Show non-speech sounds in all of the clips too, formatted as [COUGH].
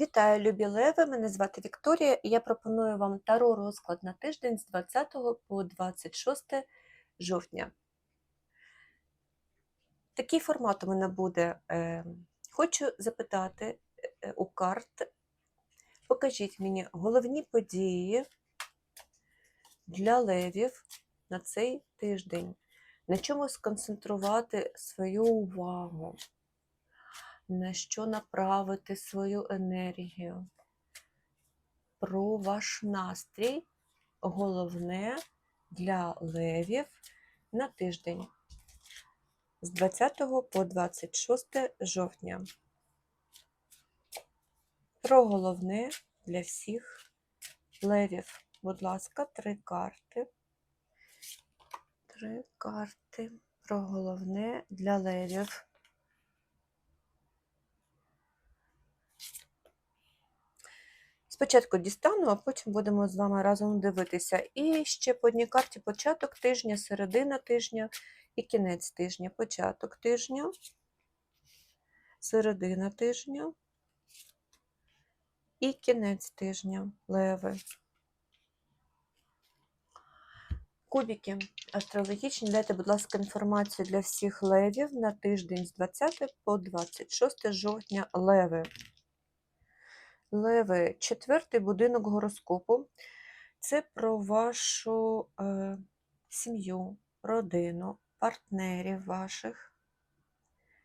Вітаю, любі леви! Мене звати Вікторія, і я пропоную вам таро розклад на тиждень з 20 по 26 жовтня. Такий формат у мене буде. е, Хочу запитати е, у карт, покажіть мені головні події для левів на цей тиждень. На чому сконцентрувати свою увагу, на що направити свою енергію. Про ваш настрій головне для левів на тиждень з 20 по 26 жовтня. Про головне для всіх левів. Будь ласка, три карти. Три карти про головне для левів. Спочатку дістану, а потім будемо з вами разом дивитися. І ще по одній карті початок тижня, середина тижня і кінець тижня. Початок тижня, середина тижня і кінець тижня. Леви. Кубики астрологічні. Дайте, будь ласка, інформацію для всіх левів на тиждень з 20 по 26 жовтня леви. Леви, четвертий будинок гороскопу. Це про вашу е, сім'ю, родину, партнерів ваших,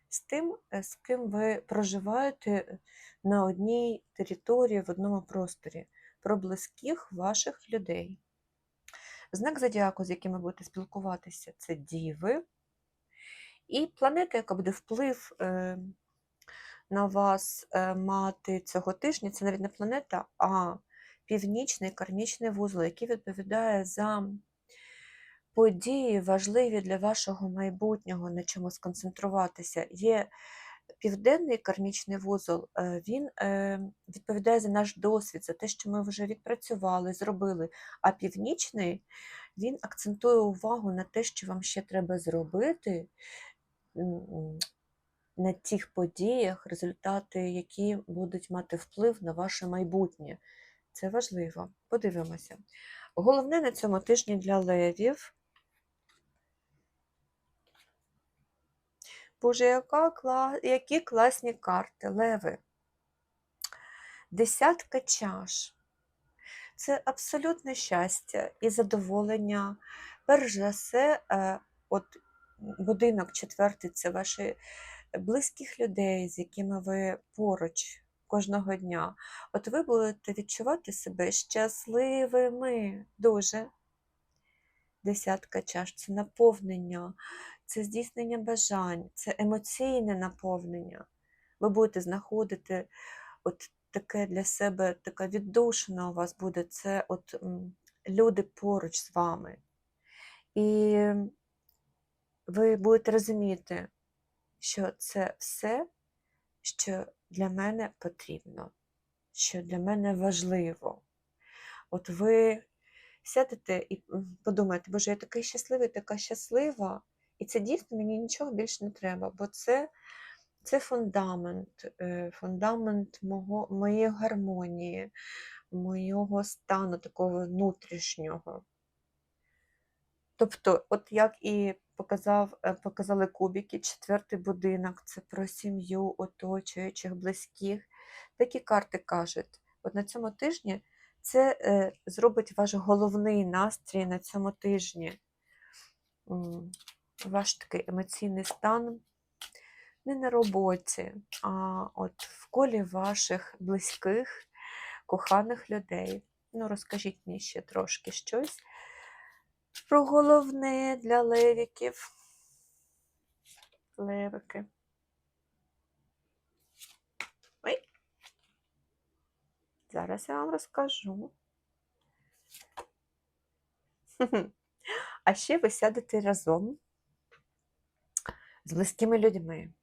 з тим, е, з ким ви проживаєте на одній території, в одному просторі, про близьких ваших людей. Знак зодіаку, з яким ви будете спілкуватися, це діви. І планета, яка буде вплив е, на вас е, мати цього тижня, це навіть не планета, а північний кармічний вузол, який відповідає за події, важливі для вашого майбутнього, на чому сконцентруватися. Є південний кармічний вузол, е, він е, відповідає за наш досвід, за те, що ми вже відпрацювали, зробили. А північний він акцентує увагу на те, що вам ще треба зробити на тих подіях, результати, які будуть мати вплив на ваше майбутнє. Це важливо. Подивимося. Головне на цьому тижні для левів. Боже, яка кла... які класні карти, леви. Десятка чаш. Це абсолютне щастя і задоволення. Перш за все, е, от будинок четвертий це ваші близьких людей, з якими ви поруч кожного дня. От ви будете відчувати себе щасливими дуже. Десятка чаш це наповнення, це здійснення бажань, це емоційне наповнення. Ви будете знаходити от таке для себе, така віддушина у вас буде це от люди поруч з вами. І ви будете розуміти, що це все, що для мене потрібно, що для мене важливо. От ви сядете і подумаєте, боже, я такий щасливий, така щаслива, і це дійсно мені нічого більше не треба, бо це це фундамент, е, фундамент мого, моєї гармонії, моєго стану такого внутрішнього. Тобто, от як і показав, е, показали кубики, четвертий будинок це про сім'ю, оточуючих, близьких. Такі карти кажуть, от на цьому тижні це е, зробить ваш головний настрій на цьому тижні. Ваш такий емоційний стан не на роботі, а от в колі ваших близьких, коханих людей. Ну, розкажіть мені ще трошки щось про головне для левіків. Левики. Ой. Зараз я вам розкажу. [LAUGHS] А ще ви сядете разом з близькими людьми.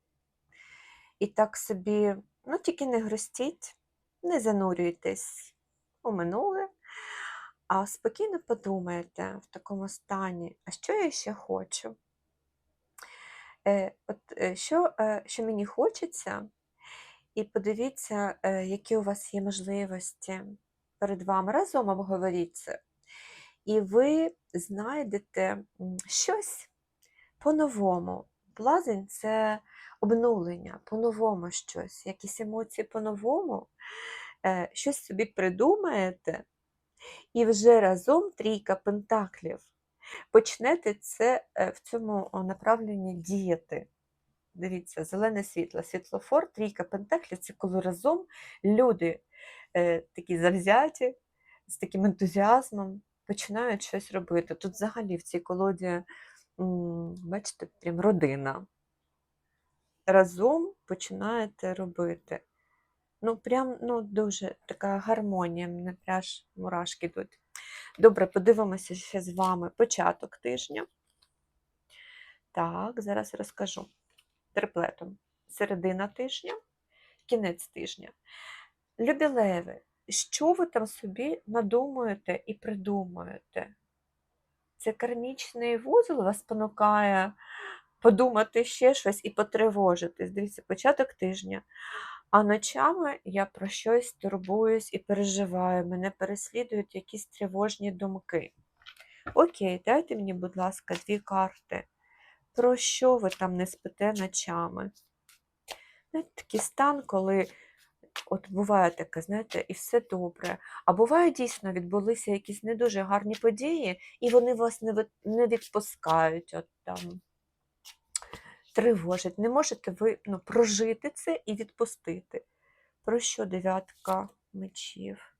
І так собі, ну, тільки не грустіть, не занурюйтесь у минуле, а спокійно подумаєте в такому стані, а що я ще хочу? Е, от, е, Що е, що мені хочеться, і подивіться, які у вас є можливості перед вами. Разом обговоріть. І ви знайдете щось по-новому. Блазень це обнулення, по-новому щось, якісь емоції по-новому, щось собі придумаєте, і вже разом трійка пентаклів. Почнете це е, в цьому направленні діяти. Дивіться, зелене світло, світлофор, трійка пентаклів це коли разом люди е, такі завзяті, з таким ентузіазмом починають щось робити. Тут взагалі в цій колоді, бачите, прям родина. Разом починаєте робити. Ну, прям ну, дуже така гармонія, мене пряж мурашки йдуть. Добре, подивимося ще з вами початок тижня. Так, зараз розкажу. Триплетом. Середина тижня, кінець тижня. Любі леви, що ви там собі надумуєте і придумуєте? Це кармічний вузол вас спонукає подумати ще щось і потривожитись. Дивіться, початок тижня. А ночами я про щось турбуюсь і переживаю. Мене переслідують якісь тривожні думки. Окей, дайте мені, будь ласка, дві карти. Про що ви там не спите ночами? Знаєте, такий стан, коли от буває таке, знаєте, і все добре. А буває дійсно відбулися якісь не дуже гарні події, і вони вас не, відпускають. От там тривожать. Не можете ви ну, прожити це і відпустити. Про що дев'ятка мечів?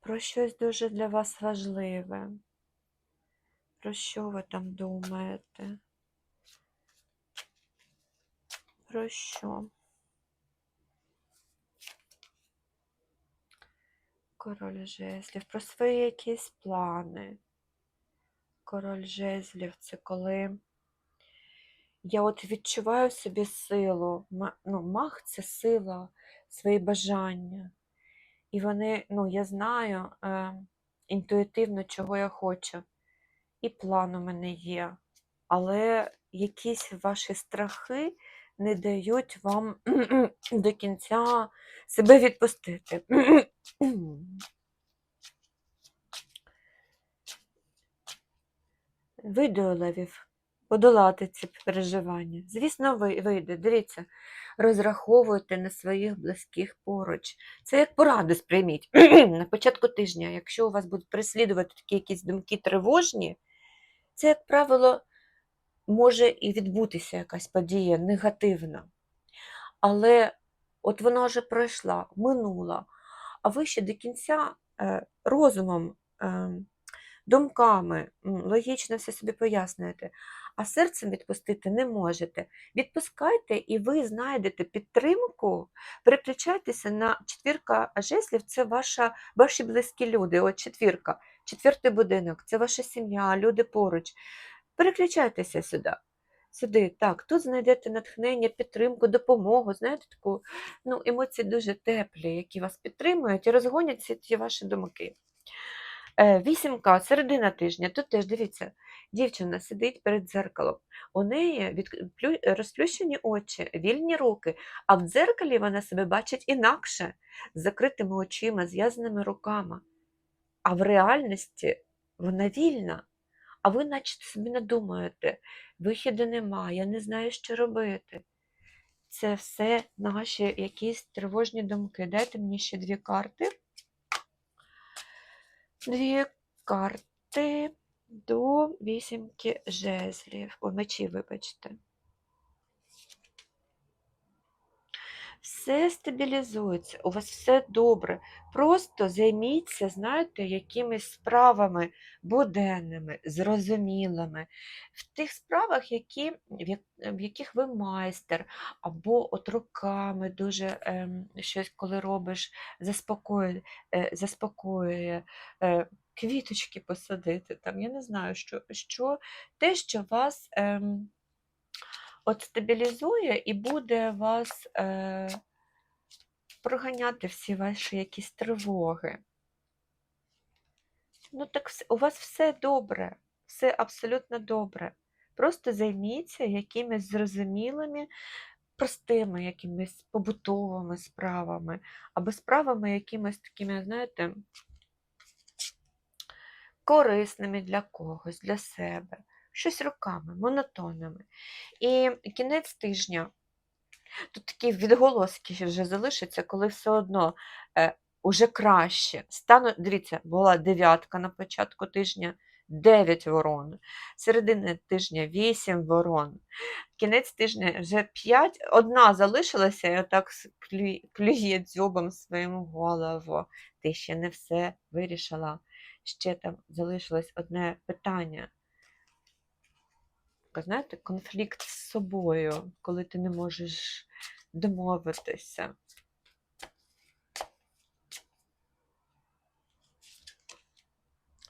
Про щось дуже для вас важливе. Про що ви там думаєте? Про що? Король жезлів. Про свої якісь плани. Король жезлів це коли я от відчуваю собі силу. Ну, маг це сила, свої бажання. І вони, ну, я знаю е, інтуїтивно, чого я хочу. І план у мене є. Але якісь ваші страхи не дають вам [CLEARS THROAT] до кінця себе відпустити. [CLEARS THROAT] Вийде подолати ці переживання. Звісно, вийде. Дивіться, розраховуйте на своїх близьких поруч. Це як пораду сприйміть. [CLEARS THROAT] на початку тижня, якщо у вас будуть переслідувати такі якісь думки тривожні, це, як правило, може і відбутися якась подія негативна. Але от вона вже пройшла, минула, а ви ще до кінця е, розумом, е, думками, логічно все собі пояснюєте, а серцем відпустити не можете. Відпускайте, і ви знайдете підтримку, переключайтеся на четвірка жеслів, це ваша, ваші близькі люди. От четвірка, четвертий будинок, це ваша сім'я, люди поруч. Переключайтеся сюди. Сюди, так, тут знайдете натхнення, підтримку, допомогу, знаєте, таку ну, емоції дуже теплі, які вас підтримують і розгонять ті ваші думки. Е, Вісімка, середина тижня. Тут теж дивіться, дівчина сидить перед дзеркалом. У неї відплю- розплющені очі, вільні руки, а в дзеркалі вона себе бачить інакше, з закритими очима, зв'язаними руками. А в реальності вона вільна. А ви, наче собі не думаєте, вихіду немає, я не знаю, що робити. Це все наші якісь тривожні думки. Дайте мені ще дві карти. Дві карти до вісімки жезлів. О, мечі, вибачте. Все стабілізується, у вас все добре. Просто займіться, знаєте, якимись справами буденними, зрозумілими, в тих справах, які, в яких ви майстер, або от руками дуже ем, щось, коли робиш, заспокоює, е, заспокоює е, квіточки посадити, там, я не знаю, що, що те, що вас. Ем, от стабілізує і буде вас е, проганяти всі ваші якісь тривоги. Ну так у вас все добре, все абсолютно добре. Просто займіться якимись зрозумілими, простими якимись побутовими справами, або справами якимись такими, знаєте, корисними для когось, для себе, щось руками, монотонними. І кінець тижня. Тут такі відголоски вже залишаться, коли все одно е, уже краще. Стану, дивіться, була дев'ятка на початку тижня, 9 ворон, середини тижня 8 ворон. Кінець тижня вже 5, одна залишилася і отак клює дзьобом своєму голову. Ти ще не все вирішила. Ще там залишилось одне питання. Така, Знаєте, конфлікт з собою, коли ти не можеш домовитися.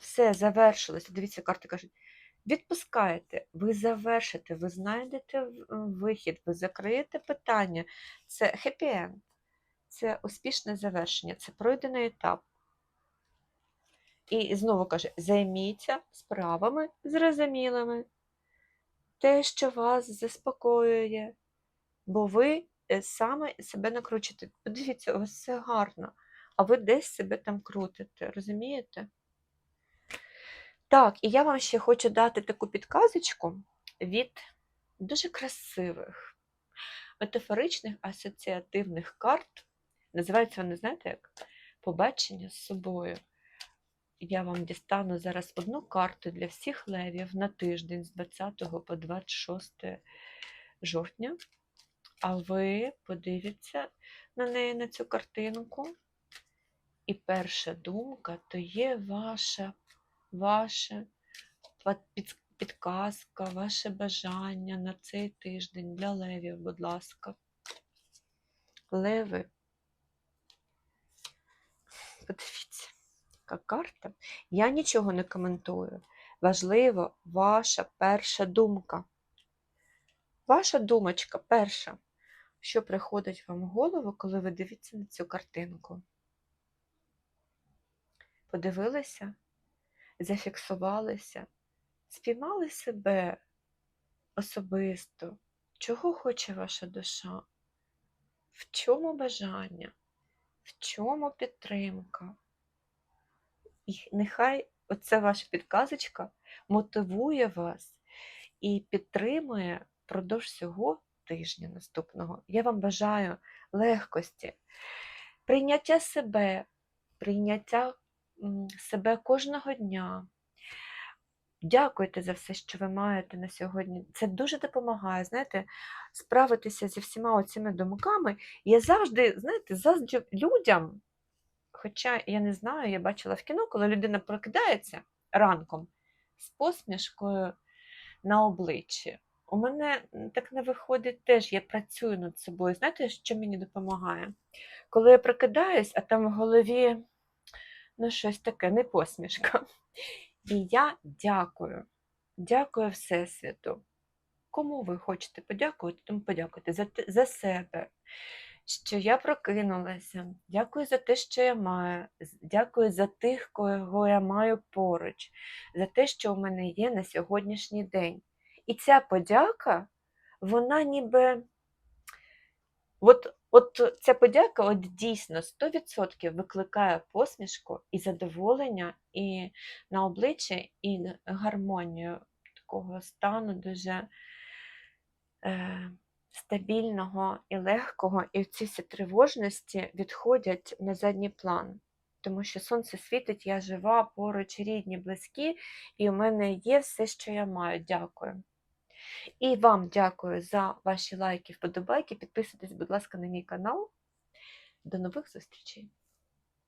Все, завершилося. Дивіться, карти кажуть, відпускаєте, ви завершите, ви знайдете вихід, ви закриєте питання. Це хеппі-енд, це успішне завершення, це пройдений етап. І знову каже, займіться справами зрозумілими. Те, що вас заспокоює, бо ви е, саме себе накручуєте. Подивіться, у вас все гарно, а ви десь себе там крутите, розумієте? Так, і я вам ще хочу дати таку підказочку від дуже красивих, метафоричних асоціативних карт. Називаються вони, знаєте, як побачення з собою. Я вам дістану зараз одну карту для всіх левів на тиждень з 20 по 26 жовтня. А ви подивіться на неї, на цю картинку. І перша думка то є ваша, ваша підказка, ваше бажання на цей тиждень для левів, будь ласка. Леви. Подивіться, яка карта. Я нічого не коментую. Важливо ваша перша думка. Ваша думочка перша, що приходить вам в голову, коли ви дивитеся на цю картинку. Подивилися, зафіксувалися, спіймали себе особисто, чого хоче ваша душа, в чому бажання, в чому підтримка. І нехай оця ваша підказочка мотивує вас і підтримує впродовж цього тижня наступного. Я вам бажаю легкості, прийняття себе, прийняття себе кожного дня. Дякуйте за все, що ви маєте на сьогодні. Це дуже допомагає, знаєте, справитися зі всіма оцими думками. Я завжди, знаєте, заздрю людям, хоча я не знаю, я бачила в кіно, коли людина прокидається ранком з посмішкою на обличчі. У мене так не виходить теж, я працюю над собою. Знаєте, що мені допомагає? Коли я прокидаюсь, а там в голові ну, щось таке, не посмішка. І я дякую. Дякую Всесвіту. Кому ви хочете подякувати, тому подякуйте за, за себе, що я прокинулася. Дякую за те, що я маю. Дякую за тих, кого я маю поруч, за те, що у мене є на сьогоднішній день. І ця подяка, вона ніби. От, от ця подяка от дійсно 100% викликає посмішку і задоволення, і на обличчі, і гармонію такого стану дуже е, стабільного і легкого. І ці всі тривожності відходять на задній план. Тому що сонце світить, я жива, поруч рідні, близькі, і у мене є все, що я маю. Дякую. І вам дякую за ваші лайки, вподобайки. Підписуйтесь, будь ласка, на мій канал. До нових зустрічей!